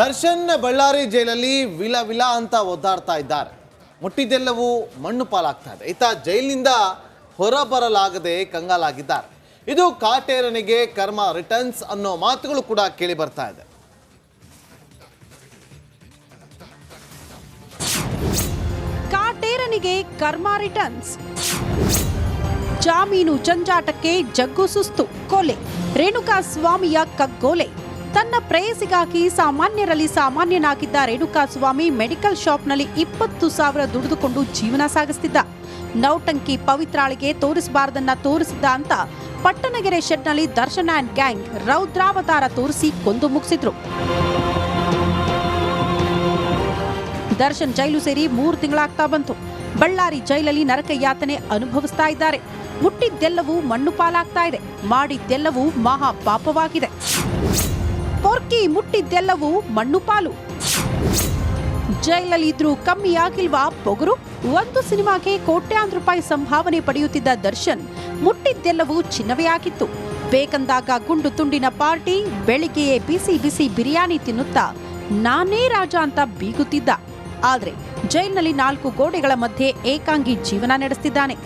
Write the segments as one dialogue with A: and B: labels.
A: ದರ್ಶನ್ ಬಳ್ಳಾರಿ ಜೈಲಲ್ಲಿ ವಿಲ ವಿಲ ಅಂತ ಒದ್ದಾಡ್ತಾ ಇದ್ದಾರೆ. ಮುಟ್ಟಿದ್ದೆಲ್ಲವೂ ಮಣ್ಣು ಪಾಲಾಗ್ತಾ ಇದೆ. ಈತ ಜೈಲಿನಿಂದ ಹೊರಬರಲಾಗದೆ ಕಂಗಾಲಾಗಿದ್ದಾರೆ. ಇದು ಕಾಟೇರನಿಗೆ ಕರ್ಮ, ರಿಟರ್ನ್ಸ್ ಅನ್ನೋ ಮಾತುಗಳು ಕೂಡ ಕೇಳಿ ಬರ್ತಾ ಇದೆ.
B: ಕಾಟೇರನಿಗೆ ಕರ್ಮ, ರಿಟರ್ನ್ಸ್. ಜಾಮೀನು ಜಂಜಾಟಕ್ಕೆ ಜಗ್ಗು ಸುಸ್ತು, ಕೊಲೆ. ರೇಣುಕಾ ಸ್ವಾಮಿಯ ಕಗ್ಗೋಲೆ. ತನ್ನ ಪ್ರೇಯಸಿಗಾಗಿ ಸಾಮಾನ್ಯರಲ್ಲಿ ಸಾಮಾನ್ಯನಾಗಿದ್ದ ರೇಣುಕಾಸ್ವಾಮಿ ಮೆಡಿಕಲ್ ಶಾಪ್ನಲ್ಲಿ ಇಪ್ಪತ್ತು ಸಾವಿರ ದುಡಿದುಕೊಂಡು ಜೀವನ ಸಾಗಿಸ್ತಿದ್ದ. ನೌಟಂಕಿ ಪವಿತ್ರಾಳಿಗೆ ತೋರಿಸಬಾರದನ್ನ ತೋರಿಸಿದ್ದ ಅಂತ ಪಟ್ಟಣಗೆರೆ ಶೆಡ್ನಲ್ಲಿ ದರ್ಶನ ಆ್ಯಂಡ್ ಗ್ಯಾಂಗ್ ರೌದ್ರಾವತಾರ ತೋರಿಸಿ ಕೊಂದು ಮುಗಿಸಿದ್ರು. ದರ್ಶನ್ ಜೈಲು ಸೇರಿ ಮೂರು ತಿಂಗಳಾಗ್ತಾ ಬಂತು. ಬಳ್ಳಾರಿ ಜೈಲಲ್ಲಿ ನರಕ ಯಾತನೆ ಅನುಭವಿಸ್ತಾ ಇದ್ದಾರೆ. ಮುಟ್ಟಿದ್ದೆಲ್ಲವೂ ಮಣ್ಣು ಪಾಲಾಗ್ತಾ ಇದೆ. ಮಾಡಿದ್ದೆಲ್ಲವೂ ಮಹಾ ಪಾಪವಾಗಿದೆ. ಪೊರ್ಕಿ ಮುಟ್ಟಿದ್ದೆಲ್ಲವೂ ಮಣ್ಣು ಪಾಲು. ಜೈಲಲ್ಲಿ ಇದ್ರೂ ಕಮ್ಮಿ ಆಗಿಲ್ವಾ ಪೊಗರು? ಒಂದು ಸಿನಿಮಾಗೆ ಕೋಟ್ಯಾಂತರ ರೂಪಾಯಿ ಸಂಭಾವನೆ ಪಡೆಯುತ್ತಿದ್ದ ದರ್ಶನ್ ಮುಟ್ಟಿದ್ದೆಲ್ಲವೂ ಚಿನ್ನವೇ ಆಗಿತ್ತು. ಬೇಕಂದಾಗ ಗುಂಡು ತುಂಡಿನ ಪಾರ್ಟಿ, ಬೆಳಿಗ್ಗೆಯೇ ಬಿಸಿ ಬಿಸಿ ಬಿರಿಯಾನಿ ತಿನ್ನುತ್ತಾ ನಾನೇ ರಾಜ ಅಂತ ಬೀಗುತ್ತಿದ್ದ. ಆದರೆ ಜೈಲ್ನಲ್ಲಿ ನಾಲ್ಕು ಗೋಡೆಗಳ ಮಧ್ಯೆ ಏಕಾಂಗಿ ಜೀವನ ನಡೆಸ್ತಿದ್ದಾನೆ.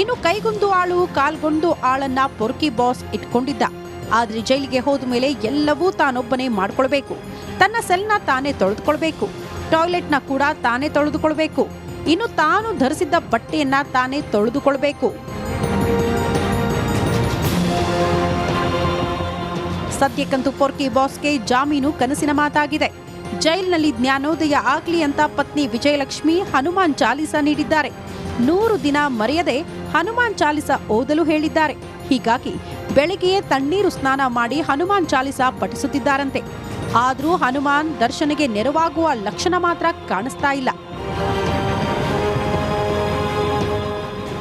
B: ಇನ್ನು ಕೈಗೊಂದು ಆಳು, ಕಾಲ್ಗೊಂದು ಆಳನ್ನ ಪೊರ್ಕಿ ಬಾಸ್ ಇಟ್ಕೊಂಡಿದ್ದ. ಆದ್ರೆ ಜೈಲಿಗೆ ಹೋದ ಮೇಲೆ ಎಲ್ಲವೂ ತಾನೊಬ್ಬನೇ ಮಾಡ್ಕೊಳ್ಬೇಕು. ತನ್ನ ಸೆಲ್ನ ತಾನೇ ತೊಳೆದುಕೊಳ್ಬೇಕು. ಟಾಯ್ಲೆಟ್ನ ಕೂಡ ತಾನೇ ತೊಳೆದುಕೊಳ್ಬೇಕು. ಇನ್ನು ತಾನು ಧರಿಸಿದ್ದ ಬಟ್ಟೆಯನ್ನ ತಾನೇ ತೊಳೆದುಕೊಳ್ಬೇಕು. ಸದ್ಯಕ್ಕಂತೂ ಪೊರ್ಕಿ ಬಾಸ್ಗೆ ಜಾಮೀನು ಕನಸಿನ ಮಾತಾಗಿದೆ. ಜೈಲಿನಲ್ಲಿ ಜ್ಞಾನೋದಯ ಆಗ್ಲಿ ಅಂತ ಪತ್ನಿ ವಿಜಯಲಕ್ಷ್ಮಿ ಹನುಮಾನ್ ಚಾಲಿಸ ನೀಡಿದ್ದಾರೆ. ನೂರು ದಿನ ಮರೆಯದೆ ಹನುಮಾನ್ ಚಾಲಿಸ ಓದಲು ಹೇಳಿದ್ದಾರೆ. ಹೀಗಾಗಿ ಬೆಳಿಗ್ಗೆಯೇ ತಣ್ಣೀರು ಸ್ನಾನ ಮಾಡಿ ಹನುಮಾನ್ ಚಾಲಿಸ ಪಠಿಸುತ್ತಿದ್ದಾರಂತೆ. ಆದರೂ ಹನುಮಾನ್ ದರ್ಶನಿಗೆ ನೆರವಾಗುವ ಲಕ್ಷಣ ಮಾತ್ರ ಕಾಣಿಸ್ತಾ ಇಲ್ಲ.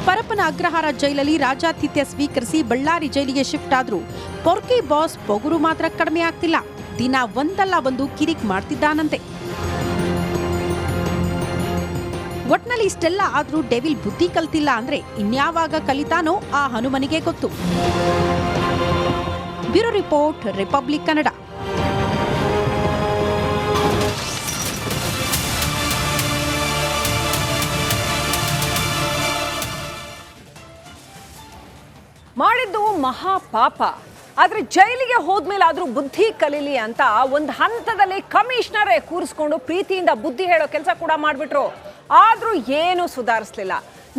B: ಪರಪ್ಪನ ಅಗ್ರಹಾರ ಜೈಲಲ್ಲಿ ರಾಜಾತಿಥ್ಯ ಸ್ವೀಕರಿಸಿ ಬಳ್ಳಾರಿ ಜೈಲಿಗೆ ಶಿಫ್ಟ್ ಆದರೂ ಪೊರ್ಕಿ ಬಾಸ್ ಪೊಗುರು ಮಾತ್ರ ಕಡಿಮೆ ಆಗ್ತಿಲ್ಲ. ದಿನ ಒಂದಲ್ಲ ಒಂದು ಕಿರಿಕ್ ಮಾಡ್ತಿದ್ದಾನಂತೆ. ಒಟ್ನಲ್ಲಿ ಇಷ್ಟೆಲ್ಲ ಆದ್ರೂ ಡೆವಿಲ್ ಬುದ್ಧಿ ಕಲ್ತಿಲ್ಲ ಅಂದ್ರೆ ಇನ್ಯಾವಾಗ ಕಲಿತಾನೋ ಆ ಹನುಮನಿಗೆ ಗೊತ್ತು. Bureau report, Republic Kannada.
C: ಮಾಡಿದ್ದು ಮಹಾ ಪಾಪ ಆದ್ರೆ ಜೈಲಿಗೆ ಹೋದ್ಮೇಲೆ ಆದ್ರೂ ಬುದ್ಧಿ ಕಲೀಲಿ ಅಂತ ಒಂದು ಹಂತದಲ್ಲಿ ಕಮಿಷನರೇ ಕೂರಿಸ್ಕೊಂಡು ಪ್ರೀತಿಯಿಂದ ಬುದ್ಧಿ ಹೇಳೋ ಕೆಲಸ ಕೂಡ ಮಾಡ್ಬಿಟ್ರು. ಆದ್ರೂ ಏನು ಸುಧಾರಿಸ್ಲಿಲ್ಲ.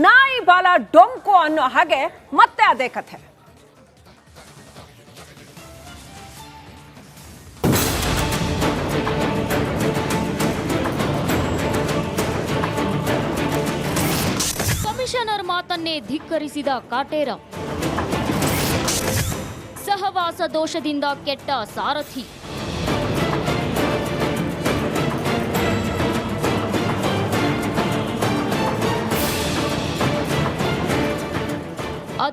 C: ನಾಯಿ ಬಾಲ ಡೊಂಕು ಅನ್ನೋ ಹಾಗೆ ಮತ್ತೆ ಅದೇ ಕಥೆ.
D: ಕಮಿಷನರ್ ಮಾತನ್ನೇ ಧಿಕ್ಕರಿಸಿದ ಕಾಟೇರ. ಸಹವಾಸ ದೋಷದಿಂದ ಕೆಟ್ಟ ಸಾರಥಿ.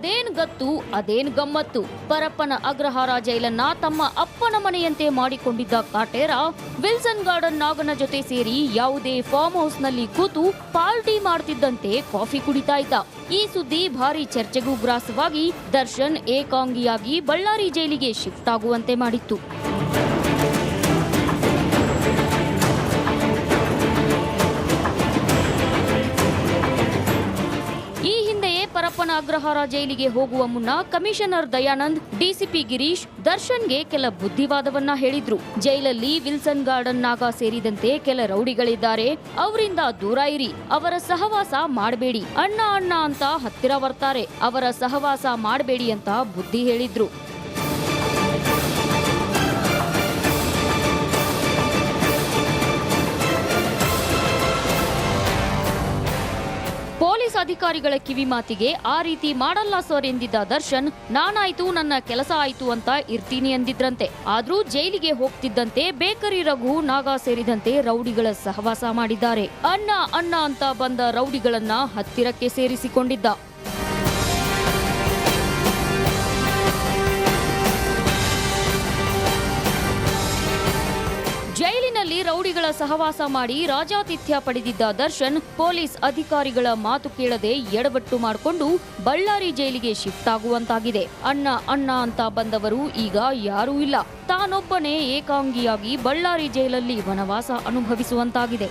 D: ಅದೇನ್ ಗತ್ತು, ಅದೇನ್ ಗಮ್ಮತ್ತು? ಪರಪ್ಪನ ಅಗ್ರಹಾರ ಜೈಲನ್ನ ತಮ್ಮ ಅಪ್ಪನ ಮನೆಯಂತೆ ಮಾಡಿಕೊಂಡಿದ್ದ ಕಾಟೇರ, ವಿಲ್ಸನ್ ಗಾರ್ಡನ್ ನಾಗನ ಜೊತೆ ಸೇರಿ ಯಾವುದೇ ಫಾರ್ಮ್ ಹೌಸ್ನಲ್ಲಿ ಕೂತು ಪಾರ್ಟಿ ಮಾಡ್ತಿದ್ದಂತೆ ಕಾಫಿ ಕುಡಿತಾ ಇದ್ದ ಈ ಸುದ್ದಿ ಭಾರಿ ಚರ್ಚೆಗೂ ಗ್ರಾಸವಾಗಿ ದರ್ಶನ್ ಏಕಾಂಗಿಯಾಗಿ ಬಳ್ಳಾರಿ ಜೈಲಿಗೆ ಶಿಫ್ಟ್ ಆಗುವಂತೆ ಮಾಡಿತ್ತು. ಅಗ್ರಹಾರ ಜೈಲಿಗೆ ಹೋಗುವ ಮುನ್ನ ಕಮಿಷನರ್ ದಯಾನಂದ್, ಡಿಸಿಪಿ ಗಿರೀಶ್ ದರ್ಶನ್ಗೆ ಕೆಲ ಬುದ್ಧಿವಾದವನ್ನ ಹೇಳಿದ್ರು. ಜೈಲಲ್ಲಿ ವಿಲ್ಸನ್ ಗಾರ್ಡನ್ ನಾಗ ಸೇರಿದಂತೆ ಕೆಲ ರೌಡಿಗಳಿದ್ದಾರೆ. ಅವರಿಂದ ದೂರ ಇರಿ, ಅವರ ಸಹವಾಸ ಮಾಡಬೇಡಿ, ಅಣ್ಣ ಅಣ್ಣ ಅಂತ ಹತ್ತಿರ ಬರ್ತಾರೆ, ಅವರ ಸಹವಾಸ ಮಾಡಬೇಡಿ ಅಂತ ಬುದ್ಧಿ ಹೇಳಿದ್ರು. ಅಧಿಕಾರಿಗಳ ಕಿವಿ ಮಾತಿಗೆ ಆ ರೀತಿ ಮಾಡಲ್ಲ ಸರ್ ಎಂದಿದ್ದ ದರ್ಶನ್, ನಾನಾಯ್ತು, ನನ್ನ ಕೆಲಸ ಆಯ್ತು ಅಂತ ಇರ್ತೀನಿ ಎಂದಿದ್ರಂತೆ. ಆದ್ರೂ ಜೈಲಿಗೆ ಹೋಗ್ತಿದ್ದಂತೆ ಬೇಕರಿ ರಘು, ನಾಗಾ ಸೇರಿದಂತೆ ರೌಡಿಗಳ ಸಹವಾಸ ಮಾಡಿದ್ದಾರೆ. ಅಣ್ಣ ಅಣ್ಣ ಅಂತ ಬಂದ ರೌಡಿಗಳನ್ನ ಹತ್ತಿರಕ್ಕೆ ಸೇರಿಸಿಕೊಂಡಿದ್ದ. ಸಹವಾಸ ಮಾಡಿ ರಾಜಾತಿಥ್ಯ ಪಡೆದಿದ್ದ ದರ್ಶನ್ ಪೊಲೀಸ್ ಅಧಿಕಾರಿಗಳ ಮಾತು ಕೇಳದೆ ಎಡಬಟ್ಟು ಮಾಡಿಕೊಂಡು ಬಳ್ಳಾರಿ ಜೈಲಿಗೆ ಶಿಫ್ಟ್ ಆಗುವಂತಾಗಿದೆ. ಅಣ್ಣ ಅಣ್ಣ ಅಂತ ಬಂದವರು ಈಗ ಯಾರೂ ಇಲ್ಲ. ತಾನೊಬ್ಬನೇ ಏಕಾಂಗಿಯಾಗಿ ಬಳ್ಳಾರಿ ಜೈಲಲ್ಲಿ ವನವಾಸ ಅನುಭವಿಸುವಂತಾಗಿದೆ.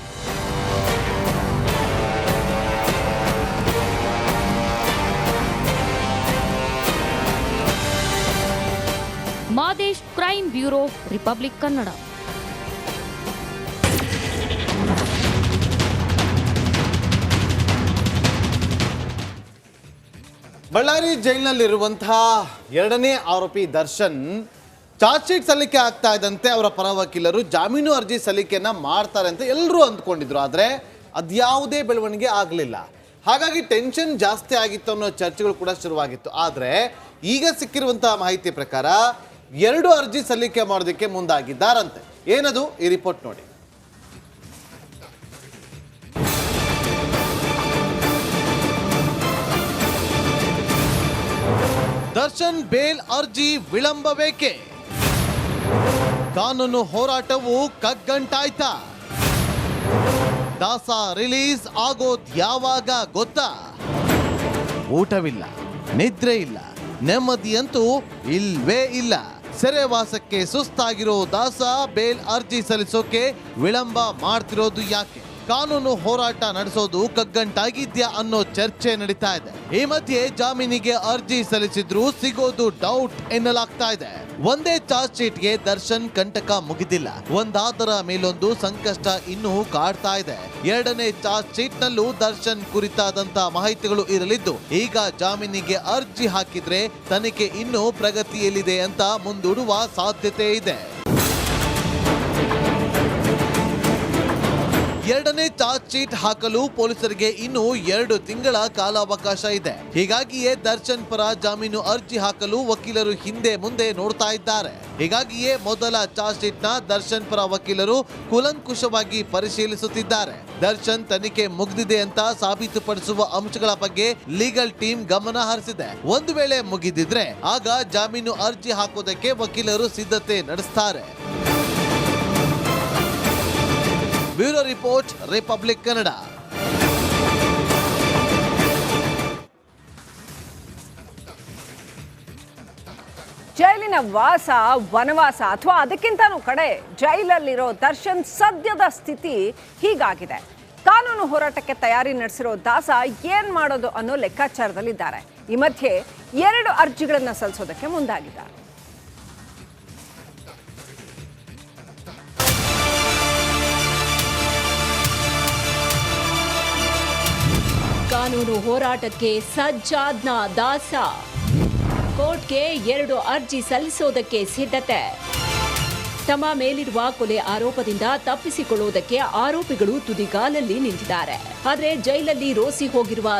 D: Madesh crime bureau, Republic Kannada.
A: Ballari ಜೈಲಿನಲ್ಲಿರುವಂತಹ ಎರಡನೇ ಆರೋಪಿ ದರ್ಶನ್ ಚಾರ್ಜ್ ಶೀಟ್ ಸಲ್ಲಿಕೆ ಆಗ್ತಾ ಇದ್ದಂತೆ ಅವರ ಪರ ವಕೀಲರು ಜಾಮೀನು ಅರ್ಜಿ ಸಲ್ಲಿಕೆಯನ್ನ ಮಾಡ್ತಾರೆ ಅಂತ ಎಲ್ಲರೂ ಅಂದ್ಕೊಂಡಿದ್ರು, ಆದರೆ ಅದ್ಯಾವುದೇ ಬೆಳವಣಿಗೆ ಆಗಲಿಲ್ಲ. ಹಾಗಾಗಿ ಟೆನ್ಷನ್ ಜಾಸ್ತಿ ಆಗಿತ್ತು ಅನ್ನೋ ಚರ್ಚೆಗಳು ಕೂಡ ಶುರುವಾಗಿತ್ತು. ಆದರೆ ಈಗ ಸಿಕ್ಕಿರುವಂತಹ ಮಾಹಿತಿ ಪ್ರಕಾರ ಎರಡು ಅರ್ಜಿ ಸಲ್ಲಿಕೆ ಮಾಡೋದಕ್ಕೆ ಮುಂದಾಗಿದ್ದಾರಂತೆ. ಏನದು? ಈ ರಿಪೋರ್ಟ್ ನೋಡಿ. ದರ್ಶನ್ ಬೇಲ್ ಅರ್ಜಿ ವಿಳಂಬ ಬೇಕೆ ಕಾನೂನು ಹೋರಾಟವು ಕಗ್ಗಂಟಾಯ್ತಾ? ದಾಸ ರಿಲೀಸ್ ಆಗೋದ್ ಯಾವಾಗ ಗೊತ್ತಾ? ಊಟವಿಲ್ಲ, ನಿದ್ರೆ ಇಲ್ಲ, ನೆಮ್ಮದಿಯಂತೂ ಇಲ್ವೇ ಇಲ್ಲ. ಸೆರೆವಾಸಕ್ಕೆ ಸುಸ್ತಾಗಿರೋ ದಾಸ ಬೇಲ್ ಅರ್ಜಿ ಸಲ್ಲಿಸೋಕೆ ವಿಳಂಬ ಮಾಡ್ತಿರೋದು ಯಾಕೆ? ಕಾನೂನು ಹೋರಾಟ ನಡೆಸೋದು ಕಗ್ಗಂಟಾಗಿದ್ಯಾ ಅನ್ನೋ ಚರ್ಚೆ ನಡೀತಾ ಇದೆ. ಈ ಮಧ್ಯೆ ಜಾಮೀನಿಗೆ ಅರ್ಜಿ ಸಲ್ಲಿಸಿದ್ರು ಸಿಗೋದು ಡೌಟ್ ಎನ್ನಲಾಗ್ತಾ ಇದೆ. ಒಂದೇ ಚಾರ್ಜ್ ಶೀಟ್ಗೆ ದರ್ಶನ್ ಕಂಟಕ ಮುಗಿದಿಲ್ಲ. ಒಂದಾದರ ಮೇಲೊಂದು ಸಂಕಷ್ಟ ಇನ್ನೂ ಕಾಡ್ತಾ ಇದೆ. ಎರಡನೇ ಚಾರ್ಜ್ ಶೀಟ್ ನಲ್ಲೂ ದರ್ಶನ್ ಕುರಿತಾದಂತ ಮಾಹಿತಿಗಳು ಇರಲಿದ್ದು, ಈಗ ಜಾಮೀನಿಗೆ ಅರ್ಜಿ ಹಾಕಿದ್ರೆ ತನಿಖೆ ಇನ್ನೂ ಪ್ರಗತಿಯಲ್ಲಿದೆ ಅಂತ ಮುಂದೂಡುವ ಸಾಧ್ಯತೆ ಇದೆ. ಎರಡನೇ ಚಾರ್ಜ್ ಶೀಟ್ ಹಾಕಲು ಪೊಲೀಸರಿಗೆ ಇನ್ನು ಎರಡು ತಿಂಗಳ ಕಾಲಾವಕಾಶ ಇದೆ. ಹೀಗಾಗಿಯೇ ದರ್ಶನ್ ಪರ ಜಾಮೀನು ಅರ್ಜಿ ಹಾಕಲು ವಕೀಲರು ಹಿಂದೆ ಮುಂದೆ ನೋಡ್ತಾ ಇದ್ದಾರೆ. ಹೀಗಾಗಿಯೇ ಮೊದಲ ಚಾರ್ಜ್ ಶೀಟ್ನ ದರ್ಶನ್ ಪರ ವಕೀಲರು ಕುಲಂಕುಷವಾಗಿ ಪರಿಶೀಲಿಸುತ್ತಿದ್ದಾರೆ. ದರ್ಶನ್ ತನಿಖೆ ಮುಗಿದಿದೆ ಅಂತ ಸಾಬೀತುಪಡಿಸುವ ಅಂಶಗಳ ಬಗ್ಗೆ ಲೀಗಲ್ ಟೀಮ್ ಗಮನ ಹರಿಸಿದೆ. ಒಂದು ವೇಳೆ ಮುಗಿದಿದ್ರೆ ಆಗ ಜಾಮೀನು ಅರ್ಜಿ ಹಾಕೋದಕ್ಕೆ ವಕೀಲರು ಸಿದ್ಧತೆ ನಡೆಸ್ತಾರೆ. Bureau report, Republic Kannada.
C: ಜೈಲಿನ ವಾಸ, ವನವಾಸ ಅಥವಾ ಅದಕ್ಕಿಂತನೂ ಕಡೆ ಜೈಲಲ್ಲಿರೋ ದರ್ಶನ್ ಸದ್ಯದ ಸ್ಥಿತಿ ಹೀಗಾಗಿದೆ. ಕಾನೂನು ಹೋರಾಟಕ್ಕೆ ತಯಾರಿ ನಡೆಸಿರೋ ದಾಸ ಏನ್ ಮಾಡೋದು ಅನ್ನೋ ಲೆಕ್ಕಾಚಾರದಲ್ಲಿದ್ದಾರೆ. ಈ ಮಧ್ಯೆ ಎರಡು ಅರ್ಜಿಗಳನ್ನ ಸಲ್ಲಿಸೋದಕ್ಕೆ ಮುಂದಾಗಿದ್ದಾರೆ.
E: ಕಾನೂನು ಹೋರಾಟಕ್ಕೆ ಸಜ್ಜಾದ್ನ ದಾಸ. ಕೋರ್ಟ್ಗೆ ಎರಡು ಅರ್ಜಿ ಸಲ್ಲಿಸೋದಕ್ಕೆ ಸಿದ್ಧತೆ. ತಮ್ಮ ಮೇಲಿರುವ ಕೊಲೆ ಆರೋಪದಿಂದ ತಪ್ಪಿಸಿಕೊಳ್ಳುವುದಕ್ಕೆ ಆರೋಪಿಗಳು ತುದಿಗಾಲಲ್ಲಿ ನಿಂತಿದ್ದಾರೆ. ಆದರೆ ಜೈಲಲ್ಲಿ ರೋಸಿ ಹೋಗಿರುವ